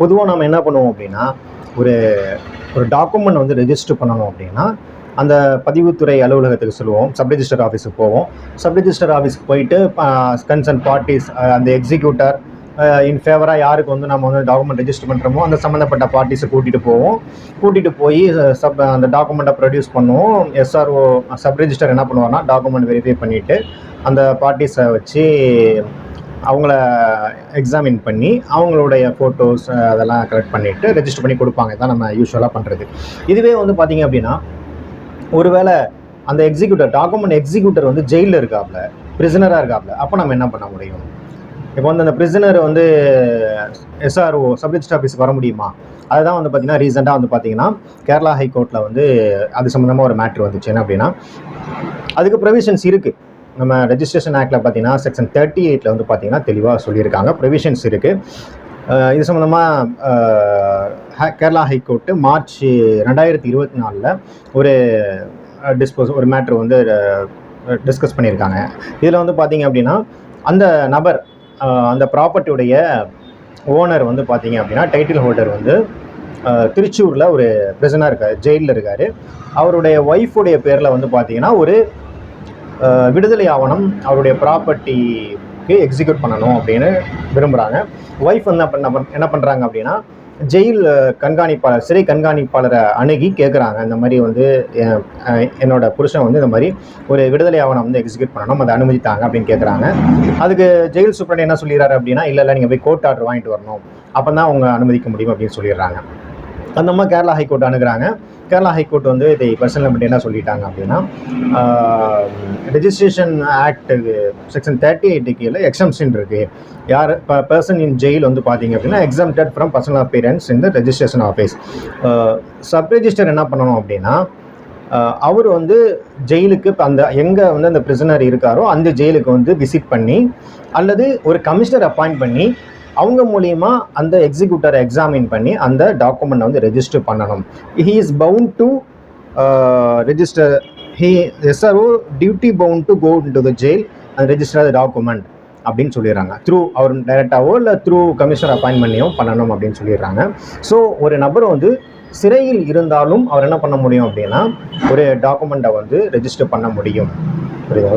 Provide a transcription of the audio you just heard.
பொதுவாக நம்ம என்ன பண்ணுவோம் அப்படின்னா ஒரு ஒரு டாக்குமெண்ட் வந்து ரெஜிஸ்டர் பண்ணணும் அப்படின்னா அந்த பதிவுத்துறை அலுவலகத்துக்கு சொல்லுவோம் சப் ரெஜிஸ்டர் ஆஃபீஸுக்கு போவோம். சப் ரிஜிஸ்டர் ஆஃபீஸுக்கு போயிட்டு கன்சர்ன் பார்ட்டிஸ் அந்த எக்ஸிக்யூட்டர் இன் ஃபேவராக யாருக்கு வந்து நம்ம வந்து டாக்குமெண்ட் ரெஜிஸ்டர் பண்ணுறோமோ அந்த சம்மந்தப்பட்ட பார்ட்டிஸை கூட்டிகிட்டு போவோம். கூட்டிகிட்டு போய் சப் அந்த டாக்குமெண்ட்டை ப்ரொடியூஸ் பண்ணுவோம். எஸ்ஆர்ஓ சப் ரிஜிஸ்டர் என்ன பண்ணுவார்னா டாக்குமெண்ட் வெரிஃபை பண்ணிவிட்டு அந்த பார்ட்டிஸை வச்சு அவங்கள எக்ஸாமின் பண்ணி அவங்களுடைய ஃபோட்டோஸ் அதெல்லாம் கலெக்ட் பண்ணிவிட்டு ரெஜிஸ்டர் பண்ணி கொடுப்பாங்க. இதான் நம்ம யூஸ்வலாக பண்ணுறது இதுவே வந்து பார்த்திங்க அப்படின்னா ஒருவேளை அந்த எக்ஸிக்யூட்டர் டாக்குமெண்ட் எக்ஸிக்யூட்டர் வந்து ஜெயிலில் இருக்காப்ல பிரிசனராக இருக்காப்ல அப்போ நம்ம என்ன பண்ண முடியும்? இப்போ வந்து அந்த பிரிசனர் வந்து எஸ்ஆர்ஓ சப் ஆஃபீஸ் வர முடியுமா? அதுதான் வந்து பார்த்திங்கன்னா ரீசெண்டாக வந்து பார்த்தீங்கன்னா கேரளா ஹைகோர்ட்டில் வந்து அது சம்மந்தமாக ஒரு மேட்ரு வந்துச்சு. என்ன அப்படின்னா அதுக்கு ப்ரொவிஷன்ஸ் இருக்குது நம்ம ரெஜிஸ்ட்ரேஷன் ஆக்டில் பார்த்தீங்கன்னா செக்ஷன் தேர்ட்டி எயிட்டில் வந்து பார்த்தீங்கன்னா தெளிவாக சொல்லியிருக்காங்க. ப்ரொவிஷன்ஸ் இருக்குது இது சம்மந்தமாக கேரளா ஹைகோர்ட்டு மார்ச் ரெண்டாயிரத்தி இருபத்தி நாலில் ஒரு டிஸ்போஸ் ஒரு மேட்ரு வந்து டிஸ்கஸ் பண்ணியிருக்காங்க. இதில் வந்து பார்த்தீங்க அப்படின்னா அந்த நபர் அந்த ப்ராப்பர்ட்டியுடைய ஓனர் வந்து பார்த்தீங்க அப்படின்னா டைட்டில் ஹோல்டர் வந்து திருச்சூரில் ஒரு பிரசனாக இருக்கார் ஜெயிலில் இருக்கார். அவருடைய ஒய்ஃபுடைய பேரில் வந்து பார்த்தீங்கன்னா ஒரு விடுதலை ஆவணம் அவருடைய ப்ராப்பர்ட்டிக்கு எக்ஸிக்யூட் பண்ணணும் அப்படின்னு விரும்புகிறாங்க ஒய்ஃப் வந்து என்ன பண்ண என்ன பண்ணுறாங்க அப்படின்னா ஜெயில் கண்காணிப்பாளர் சிறை கண்காணிப்பாளரை அணுகி கேட்குறாங்க இந்த மாதிரி வந்து என், என்னோட புருஷன் வந்து இந்த மாதிரி ஒரு விடுதலை ஆவணம் வந்து எக்ஸிக்யூட் பண்ணணும் அதை அனுமதித்தாங்க அப்படின்னு கேட்குறாங்க அதுக்கு ஜெயில் சூப்பரண்ட் என்ன சொல்லிடுறாரு அப்படின்னா இல்லை இல்லை நீங்கள் போய் கோர்ட் ஆர்டர் வாங்கிட்டு வரணும். அப்போ தான் அவங்க அனுமதிக்க முடியும் அப்படின்னு சொல்லிடுறாங்க. அந்த மாதிரி கேரளா ஹைகோர்ட் அணுகிறாங்க. கேரளா ஹைகோர்ட் வந்து இதை பர்சனல் லிமிட் என்ன சொல்லிட்டாங்க அப்படின்னா registration act section thirty eight கீழே எக்ஸம்ஷன் இருக்குது யார் இப்போ பர்சன் இன் ஜெயில் வந்து பார்த்தீங்க அப்படின்னா எக்ஸம்டட் ஃப்ரம் பர்சனல் அப்பியரன்ஸ் இந்த ரெஜிஸ்ட்ரேஷன் ஆஃபீஸ் சப் ரெஜிஸ்டர் என்ன பண்ணணும் அப்படின்னா அவர் வந்து ஜெயிலுக்கு இப்போ அந்த எங்கே வந்து அந்த பிரிசனர் இருக்காரோ அந்த ஜெயிலுக்கு வந்து விசிட் பண்ணி அல்லது ஒரு கமிஷனர் அப்பாயிண்ட் பண்ணி அவங்க மூலியமா அந்த எக்ஸிக்யூட்டரை எக்ஸாமின் பண்ணி அந்த டாக்குமெண்ட்டை வந்து ரெஜிஸ்டர் பண்ணணும். He is bound to register he SRO duty bound to go to the jail and register the document அப்படின்னு சொல்லிடுறாங்க. த்ரூ அவர் டைரெக்டாவோ இல்லை த்ரூ கமிஷனர் அப்பாயிண்ட் பண்ணணும் அப்படின்னு சொல்லிடுறாங்க. ஸோ ஒரு நபர் வந்து சிறையில் இருந்தாலும் அவர் என்ன பண்ண முடியும் அப்படின்னா ஒரு டாக்குமெண்ட்டை வந்து ரெஜிஸ்டர் பண்ண முடியும். புரியுதா?